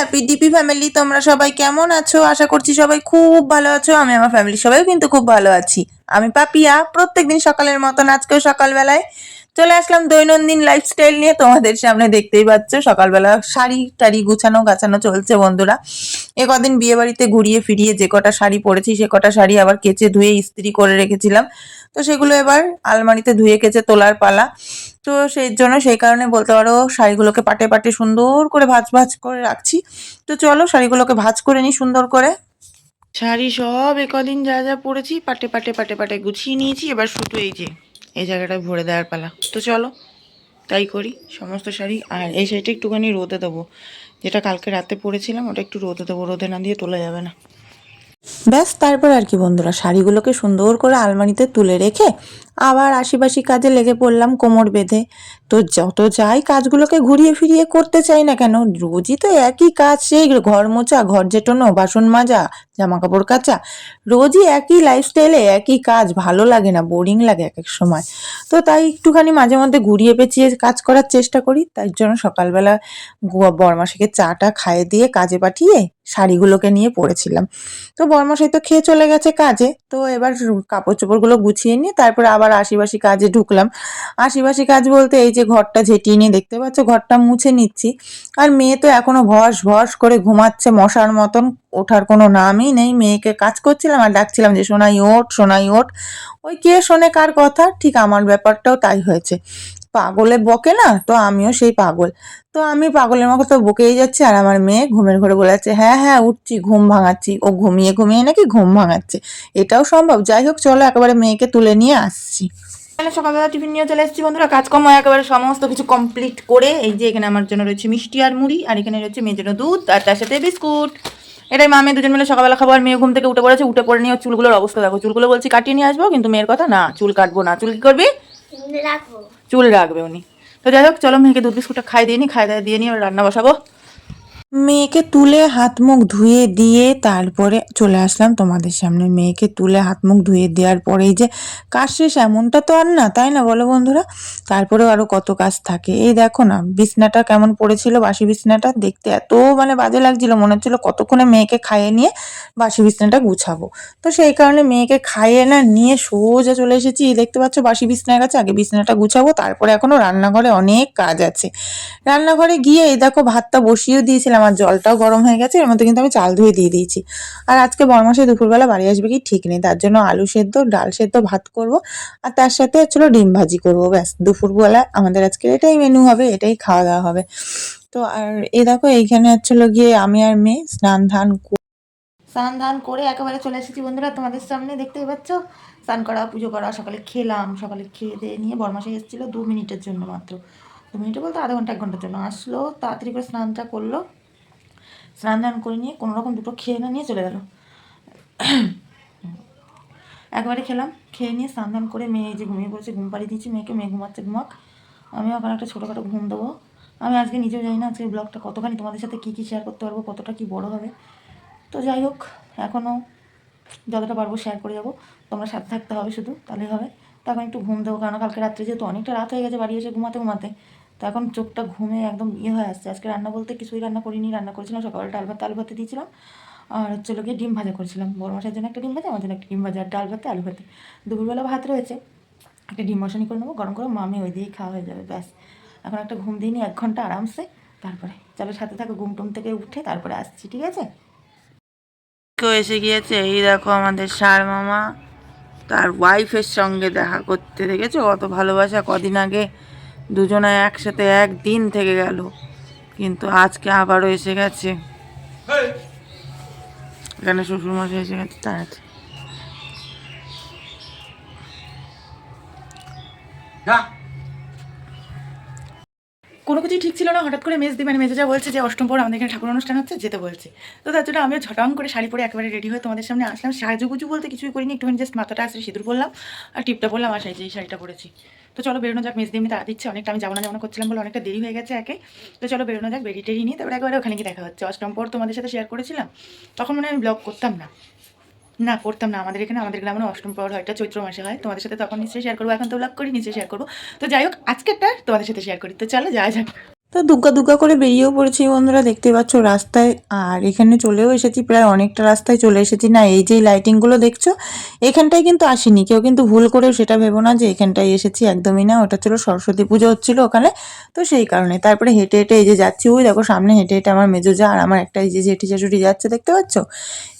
Happy DP family তোমরা সবাই কেমন আছো? আশা করছি সবাই খুব ভালো আছো। আমি আমার ফ্যামিলি সবাই কিন্তু খুব ভালো আছি। আমি পাপিয়া, প্রত্যেকদিন সকালের মতন, আজকেও সকালবেলায় চলে আসলাম দৈনন্দিন লাইফস্টাইল নিয়ে। তোমাদের সামনে দেখতেই পাচ্ছ, সকালবেলা শাড়ি টাড়ি গুছানো, গাছানো চলছে বন্ধুরা। এ কদিন বিয়ে বাড়িতে ঘুরিয়ে ফিরিয়ে যে কটা শাড়ি পরেছি, সে কটা শাড়ি আবার কেচে ধুয়ে ইস্ত্রি করে রেখেছিলাম। তো সেগুলো এবার আলমারিতে ধুয়ে, কেচে তোলার পালা। তো সেই জন্য সেই কারণে বলতে পারো শাড়িগুলোকে পাটে পাটে সুন্দর করে ভাজ ভাজ করে রাখছি। তো চলো শাড়িগুলোকে ভাজ করে নিই সুন্দর করে। শাড়ি সব একদিন যা যা পরেছি পাটে পাটে পাটে পাটে গুছিয়ে নিয়েছি, এবার শুধু এই যে, এই জায়গাটা ভরে দেওয়ার পালা। তো চলো, তাই করি সমস্ত শাড়ি। আর এই শাড়িটা একটুখানি রোদে দেবো। যেটা কালকে রাতে পরেছিলাম, ওটা একটু রোদে দেবো, রোদে না দিয়ে তোলা যাবে না। ব্যাস, তারপর আর কি বন্ধুরা, শাড়িগুলোকে সুন্দর করে আলমারিতে তুলে রেখে আবার আশিপাশি কাজে লেগে পড়লাম কোমর বেঁধে। তো যত যাই কাজগুলোকে ঘুরিয়ে ফিরিয়ে করতে চাই না কেন, রোজই তো একই কাজ, সেই ঘর মোছা, ঘর জেটোনো, বাসন মাজা জামা কাপড় কাচা, রোজই একই লাইফস্টাইলে একই কাজ, ভালো লাগে না বোরিং লাগে এক এক সময়। তো তাই একটুখানি মাঝে মধ্যে ঘুরিয়ে পেঁচিয়ে কাজ করার চেষ্টা করি, তাই জন্য সকালবেলা বরমাসাকে চাটা খাইয়ে দিয়ে কাজে পাঠিয়ে শাড়িগুলোকে নিয়ে পড়েছিলাম। তো বরমাসাই তো খেয়ে চলে গেছে কাজে, তো এবার কাপড় চোপড়গুলো গুছিয়ে নিয়ে তারপরে আবার আশিবাসি কাজে ঢুকলাম। আশিবাসি কাজ বলতে এই যে ঘরটা ঝেঁটিয়ে নিয়ে দেখতে পাচ্ছ, ঘরটা মুছে নিচ্ছি। আর মেয়ে তো এখনও ভস ভস করে ঘুমাচ্ছে, মশার মতন, ওঠার কোনো নামই নেই। মেয়েকে কাজ করছিলাম আর ডাকছিলাম যে, সোনাই ওঠ সোনাই ওঠ। ওই কে শোনে কার কথা? ঠিক আমার ব্যাপারটাও তাই হয়েছে। পাগলে বকে না, তো আমিও সেই পাগল। তো আমি পাগলের মতো তো বকেই যাচ্ছি আর আমার মেয়ে ঘুমের ঘরে বলে যাচ্ছে হ্যাঁ হ্যাঁ উঠছি, ঘুম ভাঙাচ্ছি। ও ঘুমিয়ে ঘুমিয়ে নাকি ঘুম ভাঙাচ্ছে। এটাও সম্ভব। যাই হোক, চলো একেবারে মেয়েকে তুলে নিয়ে আসছি। তাহলে সকালবেলা টিফিন নিয়ে চলে এসেছি বন্ধুরা। কাজকর্ম একেবারে সমস্ত কিছু কমপ্লিট করে এই যে এখানে আমার জন্য রয়েছে মিষ্টি আর মুড়ি আর এখানে রয়েছে মেয়ের জন্য দুধ আর তার সাথে বিস্কুট। এটাই মা মেয়ে দুজন মিলে সকালবেলা খাবার মেয়ে ঘুম থেকে উঠে পড়েছে উঠে পড়ে নিয়ে চুলগুলোর অবস্থা দেখো। চুলগুলো বলছি কাটিয়ে নিয়ে আসব কিন্তু মেয়ের কথা না চুল কাটবো না। চুল কি করবি? চুল রাখবে। উনি। তো যাই হোক চলো মেয়েকে দুধ বিস্কুটটা খাই দিয়ে নি খাই দিয়ে নিয়ে রান্না বসাবো। মেয়েকে তুলে হাত মুখ ধুয়ে দিয়ে তারপরে চলে আসলাম তোমাদের সামনে। মেয়েকে তুলে হাত মুখ ধুয়ে দেওয়ার পরেই যে কাজ শেষ, এমনটা তো আর না, তাই না বলো বন্ধুরা? তারপরেও আরও কত কাজ থাকে। এই দেখো না, বিছনাটা কেমন পড়েছিল, বাসি বিছনাটা দেখতে এত মানে বাজে লাগছিল, মনে হচ্ছিল কতক্ষণে মেয়েকে খাইয়ে নিয়ে বাসি বিছনাটা গুছাবো। তো সেই কারণে মেয়েকে খাইয়ে না নিয়ে সোজা চলে এসেছি। দেখতে পাচ্ছ, বাসি বিছনার কাছে আগে বিছনাটা গুছাবো, তারপরে এখনও রান্নাঘরে অনেক কাজ আছে। রান্নাঘরে গিয়ে এই দেখো ভাতটা বসিয়েও দিয়েছিলাম। আর জলটাও গরম হয়ে গেছে, এর মধ্যে কিন্তু আমি চাল ধুয়ে দিয়ে দিয়েছি। আর আজকে বরমাসে দুপুরবেলা বাড়ি আসবে কি? ঠিক নেই, তার জন্য আলু সেদ্ধ, ডাল সেদ্ধ ভাত করব, আর তার সাথে হচ্ছিল ডিম ভাজি করব, ব্যাস। দুপুরবেলা আমাদের আজকে এটাই মেনু হবে, এটাই খাওয়া দাওয়া হবে। তো আর এই দেখো, এইখানে হচ্ছিল গিয়ে আমি আর মেয়ে স্নান ধান স্নান ধান করে একেবারে চলে এসেছি বন্ধুরা, তোমাদের সামনে দেখতেই পাচ্ছ? স্নান করা, পুজো করা, সকালে খেলাম, সকালে খেয়ে দিয়ে নিয়ে বরমাসে এসেছিল দু মিনিটের জন্য মাত্র। দু মিনিটে বলতে আধা ঘণ্টা, এক ঘণ্টার জন্য। আসলো, তাড়াতাড়ি করে স্নানটা করল। স্নান ধান করে নিয়ে কোনো রকম দুটো খেয়ে না নিয়ে চলে গেল। একবারে খেলাম, খেয়ে নিয়ে স্নান ধান করে মেয়ে যে ঘুমিয়ে পড়েছে, ঘুম পাড়িয়ে দিয়েছি, মেয়েকে মেয়ে ঘুমাচ্ছে, ঘুমাক। আমিও এখন একটা ছোটোখাটো ঘুম দেবো। আমি আজকে নিজেও জানি না আজকে ব্লগটা কতখানি তোমাদের সাথে কী কী শেয়ার করতে পারব, কতটা কী বড় হবে। তো যাই হোক এখনও যতটা পারব শেয়ার করে যাব। তোমরা সাথে থাকতে হবে শুধু, তাহলেই হবে। তো এখন একটু ঘুম দেবো কারণ কালকে রাত্রে যেহেতু অনেকটা রাত হয়ে গেছে বাড়ি এসে ঘুমাতে ঘুমাতে তো এখন চোখটা ঘুমে একদম ইয়ে হয়ে আসছে। আজকে রান্না বলতে কিছুই রান্না করিনি, রান্না করেছিলাম সকালে ডাল ভাত, আলু ভাতে দিয়েছিলাম। আর হচ্ছে লোকে ডিম ভাজা করেছিলাম। বড় মাসের জন্য একটা ডিম ভাজা, আমার জন্য একটা ডিম ভাজা ডাল ভাতে, আলু ভাতে। দুপুরবেলা ভাত রয়েছে। একটা ডিম মশানি করে নেব, গরম করে মামি ওই দিয়েই খাওয়া হয়ে যাবে, ব্যাস। এখন একটা ঘুম দিয়ে নিই এক ঘণ্টা আরামসে। তারপরে চলো সাথে থাকো, ঘুম টুম থেকে উঠে তারপরে আসছি, ঠিক আছে? কেউ এসে গিয়েছে, এই দেখো আমাদের সার মামা। তার ওয়াইফের সঙ্গে দেখা করতে, দেখেছ? কত ভালোবাসা, কদিন আগে দুজনে একসাথে একদিন থেকে গেল কিন্তু আজকে আবারও এসে গেছে। এখানে শ্বশুরমশাই এসে গেছে তাড়াতাড়ি কোনো কিছুই ঠিক ছিল না, হঠাৎ করে মেজ দি মানে মেজেজা বলছে যে অষ্টম পর আমাদের এখানে ঠাকুর অনুষ্ঠান হচ্ছে, যেতে বলছে। তো তার জন্য আমিও ঝটাং করে শাড়ি পরে একেবারে রেডি হয়ে তোমাদের সামনে আসলাম। সাজুগুজু বলতে কিছুই করিনি, একটুখানি জাস্ট মাথাটা আসলে সিঁদুর পরলাম আর টিপটা পরলাম, আর সেই শাড়িটা পরেছি। তো চলো বেরোনো যাক মেজ দি এমনি তারা দিচ্ছে অনেকটা আমি না যাব করছিলাম বলে অনেকটা দেরি হয়ে গেছে একে। তো চলো বেরোনো যাক বেরিয়ে টেরিয়ে নিয়ে, তারপরে একবারে ওখানে গিয়ে দেখা হচ্ছে। অষ্টম পর তোমাদের সাথে শেয়ার করেছিলাম, তখন মানে আমি ব্লগ করতাম না। না, করতাম না। আমাদের এখানে, আমাদের গ্রামে অষ্টম পর হয়টা চৈত্র মাসে হয়। তোমাদের সাথে তখন নিশ্চয়ই শেয়ার করব। এখন তো ব্লগ করি নিশ্চয়ই শেয়ার করব। তো যাই হোক, আজকেরটা তোমাদের সাথে শেয়ার করি। তো চলো, যাওয়া যাক। তো দুগ্গা দুগ্গা করে বেরিয়েও পড়েছি বন্ধুরা, দেখতে পাচ্ছ রাস্তায়। আর এখানে চলেও এসেছি, প্রায় অনেকটা রাস্তায় চলে এসেছি। না, এই যে লাইটিংগুলো দেখছ, এখানটায় কিন্তু আসিনি। কেউ কিন্তু ভুল করেও সেটা ভেবো না যে এখানটায় এসেছি একদমই না। ওটা ছিল সরস্বতী পুজো হচ্ছিল ওখানে, তো সেই কারণে। তারপরে হেঁটে হেঁটে এই যে যাচ্ছি, ওই দেখো সামনে হেঁটে হেঁটে আমার মেজো যা, আর আমার একটা এই যে জেঠি শাশুড়ি যাচ্ছে, দেখতে পাচ্ছ?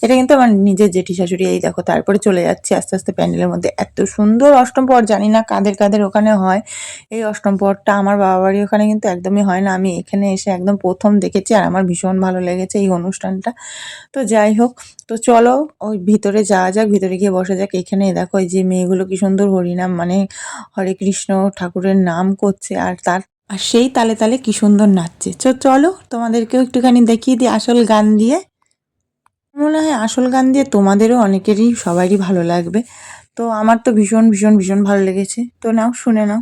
এটা কিন্তু আমার নিজের জেঠি শাশুড়ি, এই দেখো। তারপরে চলে যাচ্ছি আস্তে আস্তে প্যান্ডেলের মধ্যে। এত সুন্দর অষ্টম পর জানি না কাদের কাদের ওখানে হয়। এই অষ্টম পরটা আমার বাবা বাড়ি ওখানে কিন্তু একদমই হয় না। আমি এখানে এসে একদম প্রথম দেখেছি আর আমার ভীষণ ভালো লেগেছে এই অনুষ্ঠানটা। তো যাই হোক, তো চলো ওই ভিতরে যাওয়া যাক, ভিতরে গিয়ে বসা যাক। এখানে দেখো এই যে মেয়েগুলো কি সুন্দর হরিনাম মানে হরে কৃষ্ণ ঠাকুরের নাম করছে আর তার, আর সেই তালে তালে কি সুন্দর নাচছে। তো চলো তোমাদেরকেও একটুখানি দেখিয়ে দিই আসল গান দিয়ে। মনে হয় আসল গান দিয়ে তোমাদেরও অনেকেরই সবারই ভালো লাগবে। তো আমার তো ভীষণ ভীষণ ভীষণ ভালো লেগেছে। তো নাও শুনে নাও।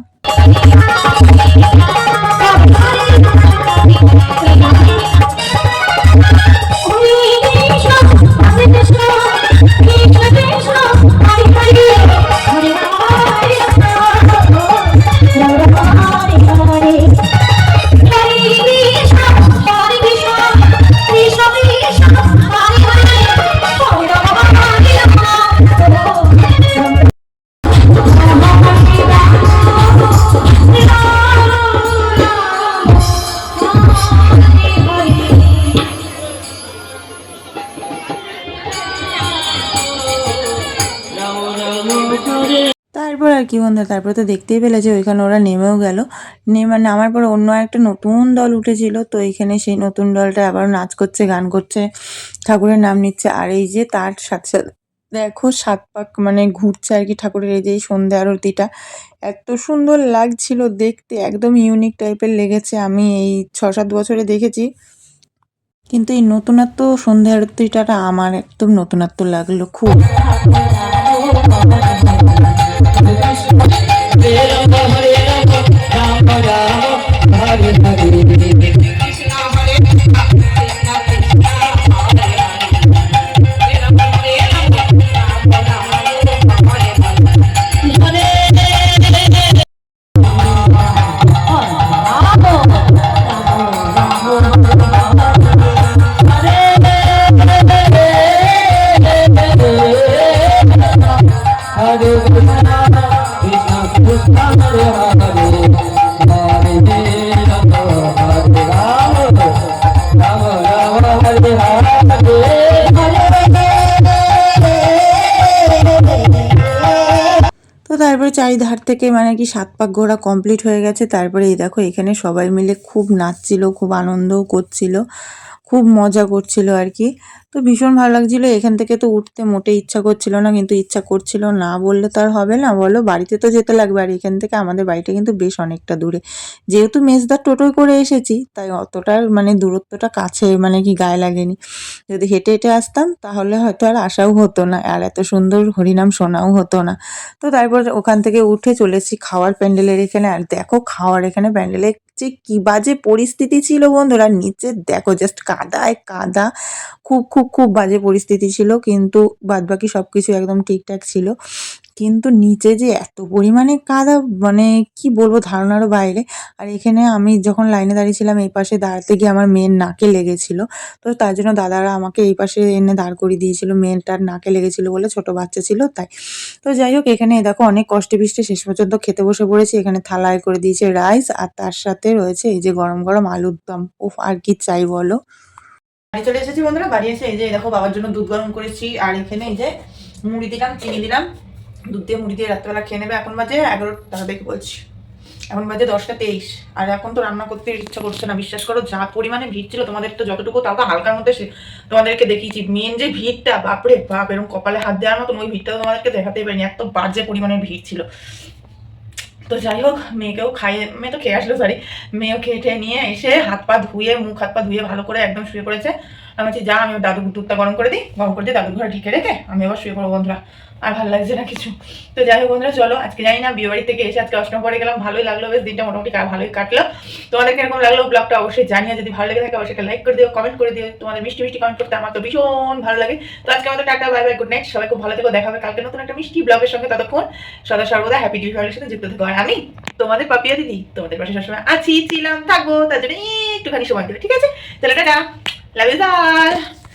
তারপর আর কি বন্ধু, তারপরে তো দেখতেই পেলে যে ওইখানে ওরা নেমেও গেল। নেমে নামার পর অন্য একটা নতুন দল উঠেছিল, তো এখানে সেই নতুন দলটা আবার নাচ করছে, গান করছে, ঠাকুরের নাম নিচ্ছে। আর এই যে তার সাথে সাথে দেখো সাত পাক মানে ঘুরছে আর কি ঠাকুরের এই যে এই সন্ধ্যা আরতিটা। এত সুন্দর লাগছিল দেখতে, একদম ইউনিক টাইপের লেগেছে। আমি এই ছ সাত বছরে দেখেছি। কিন্তু এই নতুনত্ব সন্ধ্যা আরতিটা আমার একদম নতুনত্ব লাগল, খুব। Thank you. তারপরে চারিধার থেকে মানে কি সাত পাক ঘোরা কমপ্লিট হয়ে গেছে। তারপরে এই দেখো, এখানে সবাই মিলে খুব নাচছিল, খুব আনন্দও করছিল, খুব মজা করছিল আর কি। তো ভীষণ ভালো লাগছিল। এখান থেকে তো উঠতে মোটে ইচ্ছা করছিল না, কিন্তু ইচ্ছা করছিল না বললে তো আর হবে না। বলো, বাড়িতে তো যেতে লাগবে, আর এখান থেকে আমাদের বাড়িটা কিন্তু বেশ অনেকটা দূরে। যেহেতু মেজদার টোটোয় করে এসেছি, তাই অতটা মানে দূরত্বটা কাছে মানে কি গায়ে লাগেনি। যদি হেঁটে হেঁটে আসতাম, তাহলে হয়তো আর আসাও হতো না, আর এত সুন্দর হরিনাম শোনাও হতো না। তো তারপর ওখান থেকে উঠে চলেছি খাওয়ার প্যান্ডেলের এখানে, আর দেখো খাওয়ার এখানে প্যান্ডেলে যে কি বাজে পরিস্থিতি ছিল বন্ধুরা, নিচে দেখো জাস্ট কাদায় কাদা, খুব খুব খুব খুব বাজে পরিস্থিতি ছিল, কিন্তু বাদবাকি সব কিছু একদম ঠিকঠাক ছিল। কিন্তু নিচে যে এত পরিমাণে কাদা মানে কি বলব, ধারণারও বাইরে। আর এখানে আমি যখন লাইনে দাঁড়িয়েছিলাম, এই পাশে দাঁড়াতে গিয়ে আমার মেয়ের নাকে লেগেছিল। তো তার জন্য দাদারা আমাকে এই পাশে এনে দাঁড় করিয়ে দিয়েছিল মেয়েটার নাকে লেগেছিল বলে ছোট বাচ্চা ছিল, তাই। তো যাই হোক, এখানে দেখো অনেক কষ্টে পিষ্টে শেষ পর্যন্ত খেতে বসে পড়েছি। এখানে থালায় করে দিয়েছে রাইস আর তার সাথে রয়েছে এই যে গরম গরম আলুর দম। উফ, আর কি চাই বলো? বাড়ি চলে এসেছি বন্ধুরা, বাড়ি এসে এই যে দেখো বাবার জন্য দুধ গরম করেছি, আর এখানে এই যে মুড়ি দিলাম, চিনি দিলাম। দুধ দিয়ে মুড়ি দিয়ে রাত্রেবেলা খেয়ে নেবে। এখন বাজে এগারো টাকা দেখে বলছি? এখন বাজে দশটা তেইশ। আর এখন তো রান্না করতে ইচ্ছা করছে না, বিশ্বাস করো, যা পরিমাণে ভিড় ছিল, তোমাদের তো যতটুকু, তাও তো হালকার মধ্যে তোমাদেরকে দেখিয়েছি। মেন যে ভিড়টা, বাপরে বাপ এরকম কপালে হাত দেওয়ার মতন ওই ভিড়টা তোমাদেরকে দেখাতেই পারিনি, এত বাজে পরিমাণের ভিড় ছিল। তো যাই হোক মেয়েকেও খাইয়ে, মেয়ে তো খেয়ে আসলো সরি মেয়েও খেয়ে নিয়ে এসে হাত পা ধুয়ে, মুখ হাত পা ধুয়ে ভালো করে একদম শুয়ে পড়েছে। আমি বলছি, যা, আমি দাদু দুধটা গরম করে দিই, গরম করে দিয়ে দাদুর ঘরে ঢেকে রেখে আমি আবার শুয়ে পড়ব বন্ধুরা। আর ভালো লাগছে না কিছু। তো যাই হোক বন্ধুরা, চলো, আজকে জানি না বিয়ে বাড়ি থেকে এসে আজকে অষ্টম পরে গেলাম, ভালোই লাগল, বেশ দিনটা মোটামুটি ভালোই কাটলো। তোমাদের কীরকম লাগল ব্লগটা অবশ্যই জানিয়ে যদি ভালো লেগে থাকে অবশ্যই লাইক করে দিও কমেন্ট করে দিও, তোমাদের মিষ্টি মিষ্টি কমেন্ট করতে আমার তো ভীষণ ভালো লাগে। তো আজকে আমাদের tata bye bye good night সবাই খুব ভালো থেকো, দেখা হবে কালকে নতুন একটা মিষ্টি ব্লগের সঙ্গে ততক্ষণ। সদা সর্বদা হ্যাপি ডিউ সাথে যুক্ত থেকো। আর আমি তোমাদের পাপিয়া দিদি, তোমাদের পাশে সবসময় আছি, ছিলাম, থাকব, তার জন্য একটুখানি সময় দেবে ঠিক আছে? তাহলে টাটা। Love you all.